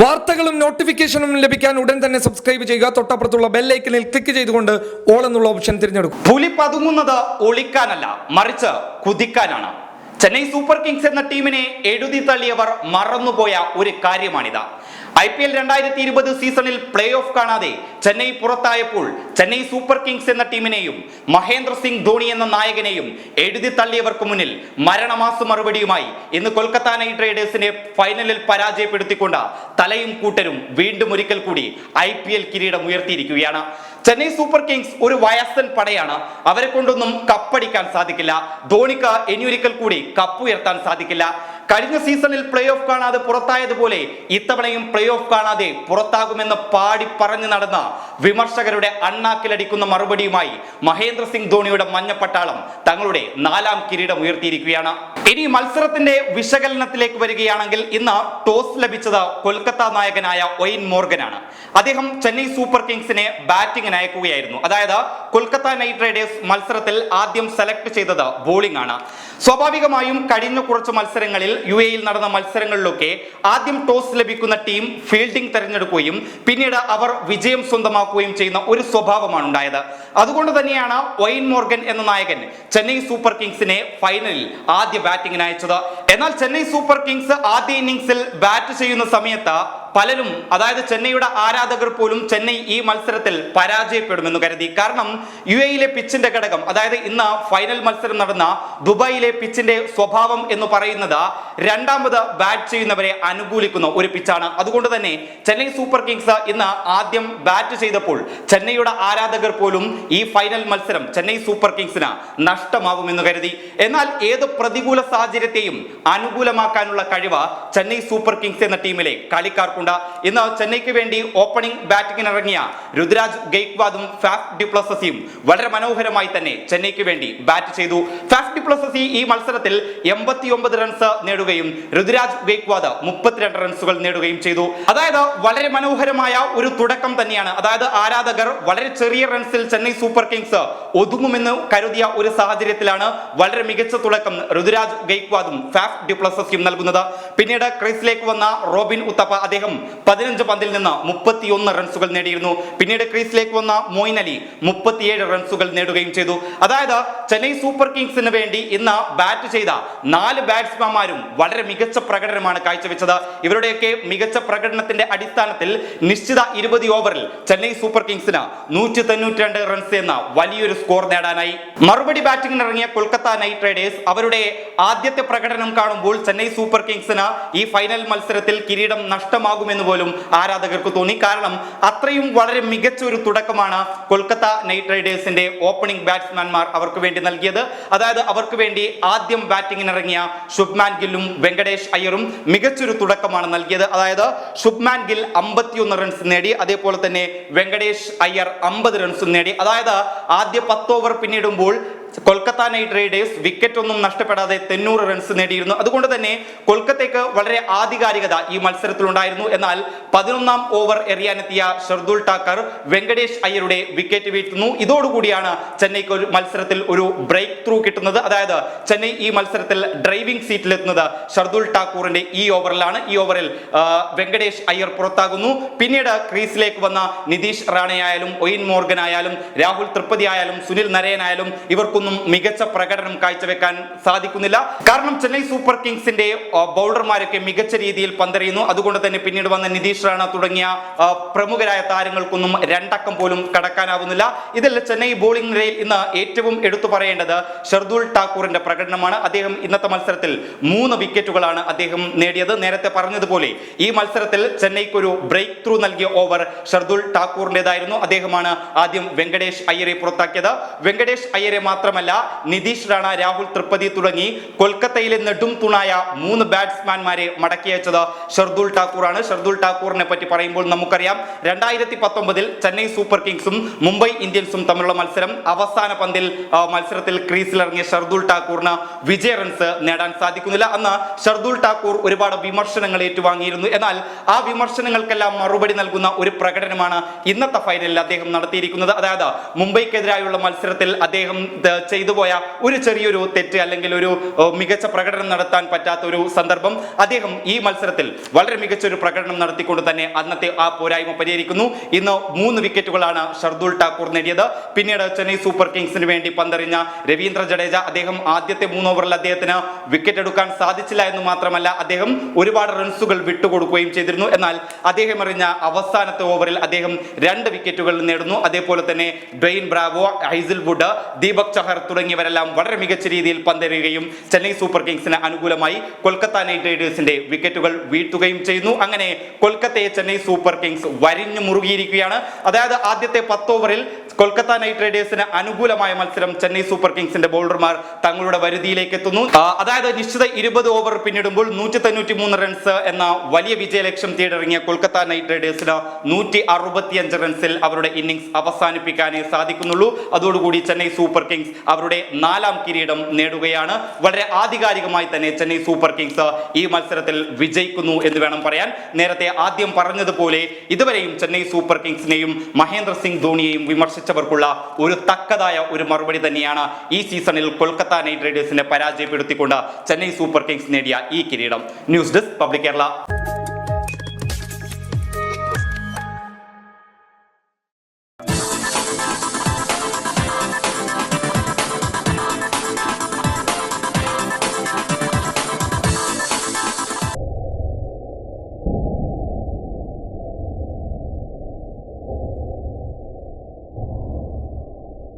വാർത്തകളും നോട്ടിഫിക്കേഷനും ലഭിക്കാൻ ഉടൻ തന്നെ സബ്സ്ക്രൈബ് ചെയ്യുക. തൊട്ടപ്പുറത്തുള്ള ബെല്ലൈക്കനിൽ ക്ലിക്ക് ചെയ്തുകൊണ്ട് ഓൾ എന്നുള്ള ഓപ്ഷൻ തിരഞ്ഞെടുക്കും പുലി പതുങ്ങുന്നത് ഒളിക്കാനല്ല മറിച്ച് കുതിക്കാനാണ്. ചെന്നൈ സൂപ്പർ കിങ്സ് എന്ന ടീമിനെ എഴുതി തള്ളിയവർ മറന്നുപോയ ഒരു കാര്യമാണിത്. ഐ പി എൽ രണ്ടായിരത്തി ഇരുപത് സീസണിൽ പ്ലേ ഓഫ് കാണാതെ ചെന്നൈ പുറത്തായപ്പോൾ ചെന്നൈ സൂപ്പർ കിങ്സ് എന്ന ടീമിനെയും മഹേന്ദ്ര സിംഗ് ധോണി എന്ന നായകനെയും എഴുതി തള്ളിയവർക്ക് മുന്നിൽ മരണമാസ മറുപടിയുമായി ഇന്ന് കൊൽക്കത്ത നൈറ്റ് റൈഡേഴ്സിനെ ഫൈനലിൽ പരാജയപ്പെടുത്തിക്കൊണ്ട് തലയും കൂട്ടരും വീണ്ടും ഒരിക്കൽ കൂടി ഐ കിരീടം ഉയർത്തിയിരിക്കുകയാണ്. ചെന്നൈ സൂപ്പർ കിങ്സ് ഒരു വയസ്സൻ പടയാണ്. അവരെ കൊണ്ടൊന്നും കപ്പടിക്കാൻ സാധിക്കില്ല. ധോണിക്ക് ഇനിയൊരിക്കൽ കൂടി കപ്പ് ഉയർത്താൻ സാധിക്കില്ല. കഴിഞ്ഞ സീസണിൽ പ്ലേ ഓഫ് കാണാതെ പുറത്തായതുപോലെ ഇത്തവണയും പ്ലേ ഓഫ് കാണാതെ പുറത്താകുമെന്ന് പാടി പറഞ്ഞു നടന്ന വിമർശകരുടെ അണ്ണാക്കിലടിക്കുന്ന മറുപടിയുമായി മഹേന്ദ്ര സിംഗ് ധോണിയുടെ മഞ്ഞപ്പട്ടാളം തങ്ങളുടെ നാലാം കിരീടം ഉയർത്തിയിരിക്കുകയാണ്. ഇനി മത്സരത്തിന്റെ വിശകലനത്തിലേക്ക് വരികയാണെങ്കിൽ ഇന്ന് ടോസ് ലഭിച്ചത് കൊൽക്കത്ത നായകനായ ഒയിൻ മോർഗനാണ്. അദ്ദേഹം ചെന്നൈ സൂപ്പർ കിങ്സിനെ ബാറ്റിംഗിന് അയക്കുകയായിരുന്നു. അതായത് കൊൽക്കത്ത നൈറ്റ് റൈഡേഴ്സ് മത്സരത്തിൽ ആദ്യം സെലക്ട് ചെയ്തത് ബോളിംഗ് ആണ് സ്വാഭാവികമായും കഴിഞ്ഞ കുറച്ച് മത്സരങ്ങളിൽ യു എയിൽ നടന്ന മത്സരങ്ങളിലൊക്കെ ആദ്യം ടോസ് ലഭിക്കുന്ന ടീം ഫീൽഡിംഗ് തെരഞ്ഞെടുക്കുകയും പിന്നീട് അവർ വിജയം സ്വന്തമാക്കുകയും ചെയ്യുന്ന ഒരു സ്വഭാവമാണ് ഉണ്ടായത് അതുകൊണ്ട് തന്നെയാണ് വൈൻ മോർഗൻ എന്ന നായകൻ ചെന്നൈ സൂപ്പർ കിങ്സിനെ ഫൈനലിൽ ആദ്യ ബാറ്റിംഗിന് അയച്ചത്. എന്നാൽ ചെന്നൈ സൂപ്പർ കിങ്സ് ആദ്യ ഇന്നിംഗ്സിൽ ബാറ്റ് ചെയ്യുന്ന സമയത്ത് പലരും അതായത് ചെന്നൈയുടെ ആരാധകർ പോലും ചെന്നൈ ഈ മത്സരത്തിൽ പരാജയപ്പെടുമെന്ന് കരുതി. കാരണം യു എയിലെ പിച്ചിന്റെ ഘടകം അതായത് ഇന്ന് ഫൈനൽ മത്സരം നടന്ന ദുബായിലെ പിച്ചിന്റെ സ്വഭാവം എന്ന് പറയുന്നത് രണ്ടാമത് ബാറ്റ് ചെയ്യുന്നവരെ അനുകൂലിക്കുന്ന ഒരു പിച്ചാണ് അതുകൊണ്ട് തന്നെ ചെന്നൈ സൂപ്പർ കിങ്സ് ഇന്ന് ആദ്യം ബാറ്റ് ചെയ്തപ്പോൾ ചെന്നൈയുടെ ആരാധകർ പോലും ഈ ഫൈനൽ മത്സരം ചെന്നൈ സൂപ്പർ കിങ്സിന് നഷ്ടമാവുമെന്ന് കരുതി. എന്നാൽ ഏത് പ്രതികൂല സാഹചര്യത്തെയും അനുകൂലമാക്കാനുള്ള കഴിവ് ചെന്നൈ സൂപ്പർ കിങ്സ് എന്ന ടീമിലെ കളിക്കാർക്കുണ്ട് ഇന്ന് ചെന്നൈക്ക് വേണ്ടി ഓപ്പണിംഗ് ബാറ്റിംഗിന് ഇറങ്ങിയ രുദ്രാജ് ഗെയ്ക്വാദും ഫാഫ് ഡിപ്ലസസിയും വളരെ മനോഹരമായി തന്നെ ചെന്നൈക്ക് വേണ്ടി ബാറ്റ് ചെയ്തു. ഫാഫ് ഡിപ്ലസസി ഈ മത്സരത്തിൽ എൺപത്തിയൊമ്പത് റൺസ് നേടുകയും രുദ്രാജ് ഗെയ്ക്വാദ് മുപ്പത്തിരണ്ട് റൺസുകൾ നേടുകയും ചെയ്തു. അതായത് വളരെ മനോഹരമായ ഒരു തുടക്കം തന്നെയാണ്. അതായത് ആരാധകർ വളരെ ചെറിയ റൺസിൽ ചെന്നൈ സൂപ്പർ കിങ്സ് ഒതുങ്ങുമെന്ന് കരുതിയ ഒരു സാഹചര്യത്തിലാണ് വളരെ മികച്ച തുടക്കം രുദ്രാജ് ഗെയ്ക്വാദും ഫാഫ് ഡിപ്ലസസിയും നൽകുന്നത്. പിന്നീട് ക്രീസിലേക്ക് വന്ന റോബിൻ ഉത്തപ്പ അദ്ദേഹം പതിനഞ്ച് പന്തിൽ നിന്ന് മുപ്പത്തിയൊന്ന് റൺസുകൾ നേടിയിരുന്നു. പിന്നീട് ക്രീസിലേക്ക് വന്ന മോയിൻ അലി മുപ്പത്തിയേഴ് റൺസുകൾ നേടുകയും ചെയ്തു. അതായത് ചെന്നൈ സൂപ്പർ കിങ്സിന് വേണ്ടി ഇന്ന് ബാറ്റ് ചെയ്ത നാല് ബാറ്റ്സ്മാൻമാരും വളരെ മികച്ച പ്രകടനമാണ് കാഴ്ചവെച്ചത്. ഇവരുടെയൊക്കെ മികച്ച പ്രകടനത്തിന്റെ അടിസ്ഥാനത്തിൽ നിശ്ചിത ഇരുപത് ഓവറിൽ ചെന്നൈ സൂപ്പർ കിങ്സിന് നൂറ്റി തൊണ്ണൂറ്റി രണ്ട് റൺസ് എന്ന വലിയൊരു സ്കോർ നേടാനായി. മറുപടി ബാറ്റിംഗിന് ഇറങ്ങിയ കൊൽക്കത്ത നൈറ്റ് റൈഡേഴ്സ് അവരുടെ ആദ്യത്തെ പ്രകടനം കാണുമ്പോൾ ചെന്നൈ സൂപ്പർ കിങ്സിന് ഈ ഫൈനൽ മത്സരത്തിൽ കിരീടം നഷ്ടമാകുമെന്ന് പോലും ആരാധകർക്ക് തോന്നി. കാരണം അത്രയും വളരെ മികച്ച ഒരു തുടക്കമാണ് കൊൽക്കത്ത നൈറ്റ് റൈഡേഴ്സിന്റെ ഓപ്പണിംഗ് ബാറ്റ്സ്മാൻമാർ അവർക്ക് വേണ്ടി നൽകിയത്. അതായത് അവർക്ക് വേണ്ടി ആദ്യം ബാറ്റിംഗിന് ഇറങ്ങിയ ശുഭ്മാൻ ഗില്ലും വെങ്കടേഷ് അയ്യറും മികച്ചൊരു തുടക്കമാണ് നൽകിയത്. അതായത് ശുഭ്മാൻ ഗിൽ അമ്പത്തിയൊന്ന് റൺസ് നേടി അതേപോലെ തന്നെ വെങ്കടേഷ് അയ്യർ അമ്പത് റൺസും നേടി. അതായത് ആദ്യ പത്ത് ഓവർ പിന്നിടുമ്പോൾ കൊൽക്കത്ത നൈറ്റ് റൈഡേഴ്സ് വിക്കറ്റ് ഒന്നും നഷ്ടപ്പെടാതെ തൊണ്ണൂറ് റൺസ് നേടിയിരുന്നു. അതുകൊണ്ട് തന്നെ കൊൽക്കത്തയ്ക്ക് വളരെ ആധികാരികത ഈ മത്സരത്തിലുണ്ടായിരുന്നു. എന്നാൽ പതിനൊന്നാം ഓവർ എറിയാനെത്തിയ ഷർദുൽ ടാക്കർ വെങ്കടേഷ് അയ്യരുടെ വിക്കറ്റ് വീഴ്ത്തുന്നു. ഇതോടുകൂടിയാണ് ചെന്നൈക്ക് ഒരു മത്സരത്തിൽ ഒരു ബ്രേക്ക് ത്രൂ കിട്ടുന്നത്. അതായത് ചെന്നൈ ഈ മത്സരത്തിൽ ഡ്രൈവിംഗ് സീറ്റിലെത്തുന്നത് ഷർദുൽ ടാക്കൂറിന്റെ ഈ ഓവറിലാണ് ഈ ഓവറിൽ വെങ്കടേഷ് അയ്യർ പുറത്താകുന്നു. പിന്നീട് ക്രീസിലേക്ക് വന്ന നിതീഷ് റാണയായാലും ഒയിൻ മോർഗൻ ആയാലും രാഹുൽ ത്രിപതി ആയാലും സുനിൽ നരയനായാലും ഇവർക്കൊന്നും മികച്ച പ്രകടനം കാഴ്ചവെക്കാൻ സാധിക്കുന്നില്ല. കാരണം ചെന്നൈ സൂപ്പർ കിങ്സിന്റെ ബൗളർമാരൊക്കെ മികച്ച രീതിയിൽ പന്തെറിയുന്നു. അതുകൊണ്ട് തന്നെ പിന്നീട് വന്ന നിതീഷ് റാണ തുടങ്ങിയ പ്രമുഖരായ താരങ്ങൾക്കൊന്നും രണ്ടക്കം പോലും കടക്കാനാവുന്നില്ല. ഇതിൽ ചെന്നൈ ബോളിംഗ് നിരയിൽ ഇന്ന് ഏറ്റവും എടുത്തു പറയേണ്ടത് ഷർദുൽ ഠാക്കൂറിന്റെ പ്രകടനമാണ്. അദ്ദേഹം ഇന്നത്തെ മത്സരത്തിൽ മൂന്ന് വിക്കറ്റുകളാണ് അദ്ദേഹം നേടിയത്. നേരത്തെ പറഞ്ഞതുപോലെ ഈ മത്സരത്തിൽ ചെന്നൈക്ക് ഒരു ബ്രേക്ക് ത്രൂ നൽകിയ ഓവർ ഷർദുൽ ഠാക്കൂറിന്റേതായിരുന്നു. അദ്ദേഹമാണ് ആദ്യം വെങ്കടേഷ് അയ്യരെ പുറത്താക്കിയത്. വെങ്കടേഷ് അയ്യരെ മാത്രമല്ല നിതീഷ് റാണ രാഹുൽ ത്രിപതി തുടങ്ങി കൊൽക്കത്തയിലെ നെടും തുണായ മൂന്ന് ബാറ്റ്സ്മാൻമാരെ മടക്കി അയച്ചത് ഷർദുൽ ഠാക്കൂറാണ്. ഷർദുൽ ഠാക്കൂറിനെ പറ്റി പറയുമ്പോൾ നമുക്കറിയാം രണ്ടായിരത്തി പത്തൊമ്പതിൽ ചെന്നൈ സൂപ്പർ കിങ്സും മുംബൈ ഇന്ത്യൻസും തമ്മിലുള്ള മത്സരം. അവസാന പന്തിൽ മത്സരത്തിൽ ക്രീസിലിറങ്ങിയ ഷർദുൽ ഠാക്കൂറിന് വിജയ റൺസ് നേടാൻ സാധിക്കുന്നില്ല. അന്ന് ഷർദുൽ ഠാക്കൂർ ഒരുപാട് വിമർശനങ്ങൾ ഏറ്റുവാങ്ങിയിരുന്നു. എന്നാൽ ആ വിമർശനങ്ങൾക്കെല്ലാം മറുപടി നൽകുന്ന ഒരു പ്രകടനമാണ് ഇന്നത്തെ ഫൈനലിൽ അദ്ദേഹം നടത്തിയിരിക്കുന്നത്. അതായത് മുംബൈക്കെതിരായുള്ള മത്സരത്തിൽ അദ്ദേഹം ചെയ്തു പോയ ഒരു ചെറിയൊരു തെറ്റ് അല്ലെങ്കിൽ ഒരു മികച്ച പ്രകടനം നടത്താൻ പറ്റാത്ത ഒരു സന്ദർഭം അദ്ദേഹം ഈ മത്സരത്തിൽ വളരെ മികച്ച ഒരു പ്രകടനം നടത്തിക്കൊണ്ട് തന്നെ അന്നത്തെ ആ പോരായ്മ പരിഹരിക്കുന്നു. ഇന്ന് മൂന്ന് വിക്കറ്റുകളാണ് ഷർദുൽ ടാക്കൂർ നേടിയത്. പിന്നീട് ചെന്നൈ സൂപ്പർ കിങ്സിന് വേണ്ടി പന്തെറിഞ്ഞ രവീന്ദ്ര ജഡേജ അദ്ദേഹം ആദ്യത്തെ മൂന്ന് ഓവറിൽ അദ്ദേഹത്തിന് വിക്കറ്റ് എടുക്കാൻ സാധിച്ചില്ല എന്ന് മാത്രമല്ല അദ്ദേഹം ഒരുപാട് റൺസുകൾ വിട്ടുകൊടുക്കുകയും ചെയ്തിരുന്നു. എന്നാൽ അദ്ദേഹം എറിഞ്ഞ അവസാനത്തെ ഓവറിൽ അദ്ദേഹം രണ്ട് വിക്കറ്റുകൾ നേടുന്നു. അതേപോലെ തന്നെ Dwayne Bravo Hazlewood Deepak Chahar തുടങ്ങിയവരെല്ലാം വളരെ മികച്ച രീതിയിൽ പന്തെറിയുകയും ചെന്നൈ സൂപ്പർ കിങ്സിന് അനുകൂലമായി കൊൽക്കത്ത നൈറ്റ് റൈഡേഴ്സിന്റെ വിക്കറ്റുകൾ വീഴ്ത്തുകയും ചെയ്യുന്നു. അങ്ങനെ കൊൽക്കത്തയെ ചെന്നൈ സൂപ്പർ കിങ്സ് വരിഞ്ഞു മുറുകിയിരിക്കുകയാണ്. അതായത് ആദ്യത്തെ പത്ത് ഓവറിൽ കൊൽക്കത്ത നൈറ്റ് റൈഡേഴ്സിന് അനുകൂലമായ മത്സരം ചെന്നൈ സൂപ്പർ കിങ്സിന്റെ ബൗളർമാർ തങ്ങളുടെ വരുതിയിലേക്ക് എത്തുന്നു. അതായത് നിശ്ചിത ഇരുപത് ഓവർ പിന്നിടുമ്പോൾ നൂറ്റി തൊണ്ണൂറ്റി മൂന്ന് റൺസ് എന്ന വലിയ വിജയലക്ഷ്യം തേടിറങ്ങിയ കൊൽക്കത്ത നൈറ്റ് റൈഡേഴ്സിന് നൂറ്റി അറുപത്തിയഞ്ച് റൺസിൽ അവരുടെ ഇന്നിംഗ്സ് അവസാനിപ്പിക്കാനേ സാധിക്കുന്നുള്ളൂ. അതോടുകൂടി ചെന്നൈ സൂപ്പർ കിങ്സ് അവരുടെ നാലാം കിരീടം നേടുകയാണ്. വളരെ ആധികാരികമായി തന്നെ ചെന്നൈ സൂപ്പർ കിങ്സ് ഈ മത്സരത്തിൽ വിജയിക്കുന്നു എന്ന് വേണം പറയാൻ. നേരത്തെ ആദ്യം പറഞ്ഞതുപോലെ ഇതുവരെയും ചെന്നൈ സൂപ്പർ കിങ്സിനെയും മഹേന്ദ്ര സിംഗ് ധോണിയെയും വിമർശിച്ചവർക്കുള്ള ഒരു തക്കതായ ഒരു മറുപടി തന്നെയാണ് ഈ സീസണിൽ കൊൽക്കത്ത നൈറ്റ് റൈഡേഴ്സിനെ പരാജയപ്പെടുത്തിക്കൊണ്ട് ചെന്നൈ സൂപ്പർ കിങ്സ് നേടിയ ഈ കിരീടം. News desk public Kerala.